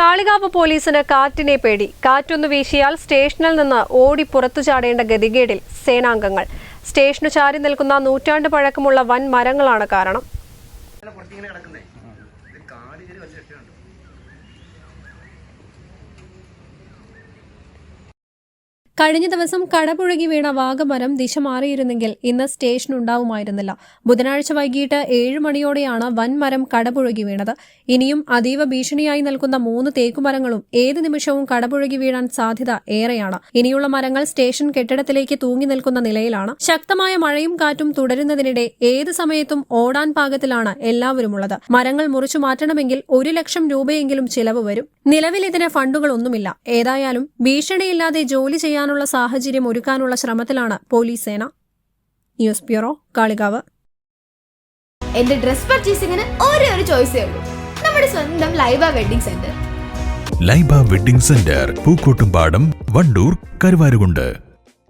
കാളികാവ് പോലീസിന് കാറ്റിനെ പേടി. കാറ്റൊന്നു വീശിയാൽ സ്റ്റേഷനിൽ നിന്ന് ഓടി പുറത്തു ചാടേണ്ട ഗതികേടിൽ സേനാംഗങ്ങൾ. സ്റ്റേഷനു ചാരി നിൽക്കുന്ന നൂറ്റാണ്ട് പഴക്കമുള്ള വൻ മരങ്ങളാണ് കാരണം. കഴിഞ്ഞ ദിവസം കടപുഴകി വീണ വാഗമരം ദിശ മാറിയിരുന്നെങ്കിൽ ഇന്ന് സ്റ്റേഷൻ ഉണ്ടാവുമായിരുന്നില്ല. ബുധനാഴ്ച വൈകിട്ട് ഏഴ് മണിയോടെയാണ് വൻമരം കടപുഴകി വീണത്. ഇനിയും അതീവ ഭീഷണിയായി നിൽക്കുന്ന മൂന്ന് തേക്കുമരങ്ങളും ഏത് നിമിഷവും കടപുഴകി വീഴാൻ സാധ്യത ഏറെയാണ്. ഇനിയുള്ള മരങ്ങൾ സ്റ്റേഷൻ കെട്ടിടത്തിലേക്ക് തൂങ്ങി നിൽക്കുന്ന നിലയിലാണ്. ശക്തമായ മഴയും കാറ്റും തുടരുന്നതിനിടെ ഏത് സമയത്തും ഓടാൻ പാകത്തിലാണ് എല്ലാവരുമുള്ളത്. മരങ്ങൾ മുറിച്ചു മാറ്റണമെങ്കിൽ ഒരു ലക്ഷം രൂപയെങ്കിലും ചിലവ് വരും. നിലവിൽ ഇതിന് ഫണ്ടുകളൊന്നുമില്ല. ഏതായാലും ഭീഷണിയില്ലാതെ ജോലി ചെയ്യാനുള്ള സാഹചര്യം ഒരുക്കാനുള്ള ശ്രമത്തിലാണ് പോലീസ് സേന. News bureau Kalikavu. എന്റെ ഡ്രസ് പർച്ചേസിംഗിന് ഒരേ ഒരു ചോയ്സ് ഉള്ളൂ. നമ്മുടെ സ്വന്തം Laiba wedding centre. Laiba wedding centre Pookkottumpadam Wandoor Karuvarakundu.